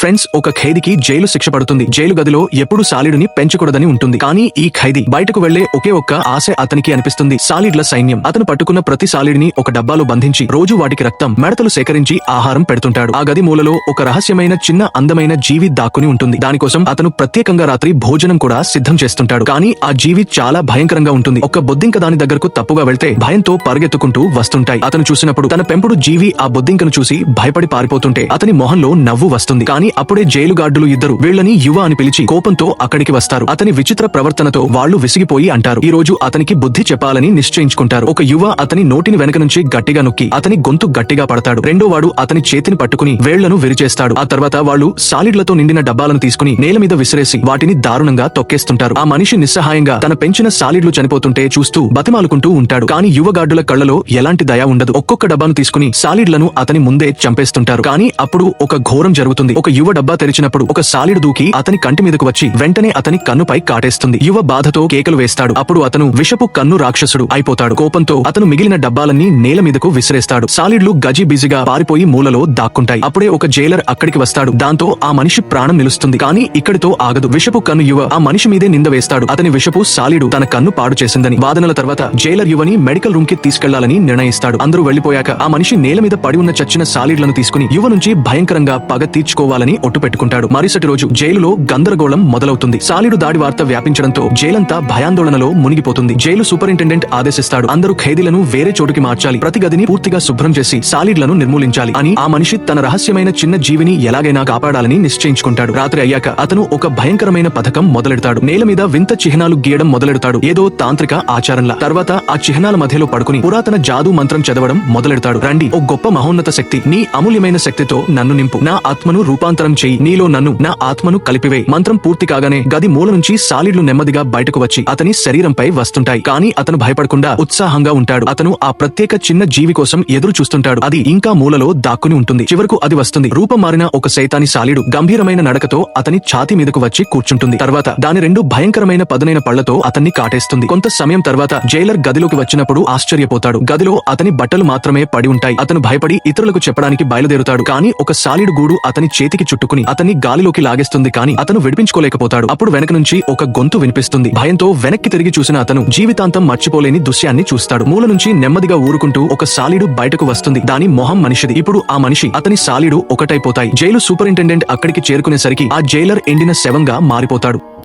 Friends ఒక ఖైదీకి jail శిక్ష పడుతుంది. జైలు గదిలో ఎప్పుడు సాలిడుని పెంచకూడదని ఉంటుంది. కానీ ఈ ఖైదీ బయటకు వెళ్ళే ఒకే ఒక్క ఆశ అతనికి అనిపిస్తుంది. సాలిడ్ల సైన్యం. అతను పట్టుకున్న ప్రతి సాలిడిని ఒక డబ్బాలో బంధించి రోజు వాటికి రక్తం మెడతలు సేకరించి ఆహారం పెడుతుంటాడు. ఆ గది మూలలో ఒక రహస్యమైన చిన్న అందమైన జీవి దాక్కుని ఉంటుంది. దానికోసం అతను ప్రత్యేకంగా రాత్రి భోజనం కూడా సిద్ధం చేస్తుంటాడు. కానీ ఆ జీవి చాలా భయంకరంగా ఉంటుంది. ఒక బొద్దింక దాని దగ్గరకు తప్పుగా వెళ్తే భయంతో పరిగెత్తుకుంటూ వస్తుంటాయి. అతను చూసినప్పుడు తన పెంపుడు జీవి ఆ బొద్దింకను చూసి భయపడి పారిపోతుంటే అతని మొహంలో నవ్వు వస్తుంది. కానీ అప్పుడే జైలు గార్డులు ఇద్దరు వీళ్ళని యువ అని పిలిచి కోపంతో అక్కడికి వస్తారు. అతని విచిత్ర ప్రవర్తనతో వాళ్ళు విసిగిపోయి అంటారు. ఈ రోజు అతనికి బుద్ధి చెప్పాలని నిశ్చయించుకుంటారు. ఒక యువ అతని నోటిని వెనక నుంచి గట్టిగా నొక్కి అతని గొంతు గట్టిగా పడతాడు. రెండో వాడు అతని చేతిని పట్టుకుని వేళ్ళను విరిచేస్తాడు. ఆ తర్వాత వాళ్ళు సాలిడ్లతో నిండిన డబ్బాలను తీసుకుని నేల మీద విసిరేసి వాటిని దారుణంగా తొక్కేస్తుంటారు. ఆ మనిషి నిస్సహాయంగా తన పెంచిన సాలిడ్లు చనిపోతుంటే చూస్తూ బతిమాలుకుంటూ ఉంటాడు. కానీ యువ గార్డుల కళ్ళలో ఎలాంటి దయ ఉండదు. ఒక్కొక్క డబ్బాను తీసుకుని సాలిడ్లను అతని ముందే చంపేస్తుంటారు. కానీ అప్పుడు ఒక ఘోరం జరుగుతుంది. ఒక యువ డబ్బా తెరిచినప్పుడు ఒక సాలిడ్ దూకి అతని కంటి మీదకు వచ్చి వెంటనే అతని కన్నుపై కాటేస్తుంది. యువ బాధతో కేకలు వేస్తాడు. అప్పుడు అతను విషపు కన్ను రాక్షసుడు అయిపోతాడు. కోపంతో అతను మిగిలిన డబ్బాలన్నీ నేల మీదకు విసిరేస్తాడు. సాలిడ్లు గజి బిజీగా పారిపోయి మూలలో దాక్కుంటాయి. అప్పుడే ఒక జైలర్ అక్కడికి వస్తాడు. దాంతో ఆ మనిషి ప్రాణం నిలుస్తుంది. కానీ ఇక్కడితో ఆగదు. విషపు కన్ను యువ ఆ మనిషి మీదే నింద వేస్తాడు. అతని విషపు సాలిడు తన కన్ను పాడు చేసిందని వాదనల తర్వాత జైలర్ యువని మెడికల్ రూమ్కి తీసుకెళ్ళాలని నిర్ణయిస్తాడు. అందరూ వెళ్ళిపోయాక ఆ మనిషి నేల మీద పడి ఉన్న చచ్చిన సాలిడ్లను తీసుకుని యువ నుంచి భయంకరంగా పగ తీర్చుకోవాలని ఒట్టు పెట్టుకుంటాడు. మరుసటి రోజు జైలులో గందరగోళం మొదలవుతుంది. సాలిడు దాడి వార్త వ్యాపించడంతో జైలంతా భయాందోళనలో మునిగిపోతుంది. జైలు సూపరింటెండెంట్ ఆదేశిస్తాడు. అందరూ ఖైదీలను వేరే చోటుకి మార్చాలి. ప్రతి గదిని పూర్తిగా శుభ్రం చేసి సాలిడ్లను నిర్మూలించాలి అని ఆ మనిషి తన రహస్యమైన చిన్న జీవిని ఎలాగైనా కాపాడాలని నిశ్చయించుకుంటాడు. రాత్రి అయ్యాక అతను ఒక భయంకరమైన పథకం మొదలెడతాడు. నేల మీద వింత చిహ్నాలు గీయడం మొదలెడతాడు. ఏదో తాంత్రిక ఆచారంలా. తర్వాత ఆ చిహ్నాల మధ్యలో పడుకుని పురాతన జాదు మంత్రం చదవడం మొదలెడతాడు. రండి ఓ గొప్ప మహోన్నత శక్తి నీ అమూల్యమైన శక్తితో నన్ను నింపు. నా ఆత్మను రూపాంతరం చెయ్యి నీలో నన్ను నా ఆత్మను కలిపివే. మంత్రం పూర్తి కాగానే గది మూల నుంచి సాలిడ్లు నెమ్మదిగా బయటకు వచ్చి అతని శరీరంపై వస్తుంటాయి. కానీ అతను భయపడకుండా ఉత్సాహంగా ఉంటాడు. అతను ఆ ప్రత్యేక చిన్న జీవి కోసం ఎదురు చూస్తుంటాడు. అది ఇంకా మూలలో దాక్కుని ఉంటుంది. చివరకు అది వస్తుంది. రూపం మారిన ఒక సైతాని సాలిడు గంభీరమైన నడకతో అతని ఛాతి మీదకు వచ్చి కూర్చుంటుంది. తర్వాత దాని రెండు భయంకరమైన పదునైన పళ్ళతో అతన్ని కాటేస్తుంది. కొంత సమయం తర్వాత జైలర్ గదిలోకి వచ్చినప్పుడు ఆశ్చర్యపోతాడు. గదిలో అతని బట్టలు మాత్రమే పడి ఉంటాయి. అతను భయపడి ఇతరులకు చెప్పడానికి బయలుదేరుతాడు. కానీ ఒక సాలిడు గూడు అతని చేతికి చుట్టుకుని అతన్ని గాలిలోకి లాగేస్తుంది కానీ అతను విడిపించుకోలేకపోతాడు. అప్పుడు వెనక నుంచి ఒక గొంతు వినిపిస్తుంది. భయంతో వెనక్కి తిరిగి చూసిన అతను జీవితాంతం మర్చిపోలేని దృశ్యాన్ని చూస్తాడు. మూల నుంచి నెమ్మదిగా ఊరుకుంటూ ఒక సాలిడు బయటకు వస్తుంది. దాని మొహం మనిషిది. ఇప్పుడు ఆ మనిషి అతని సాలిడు ఒకటైపోతాయి. జైలు సూపరింటెండెంట్ అక్కడికి చేరుకునేసరికి ఆ జైలర్ ఎండిన శవంగా మారిపోతాడు.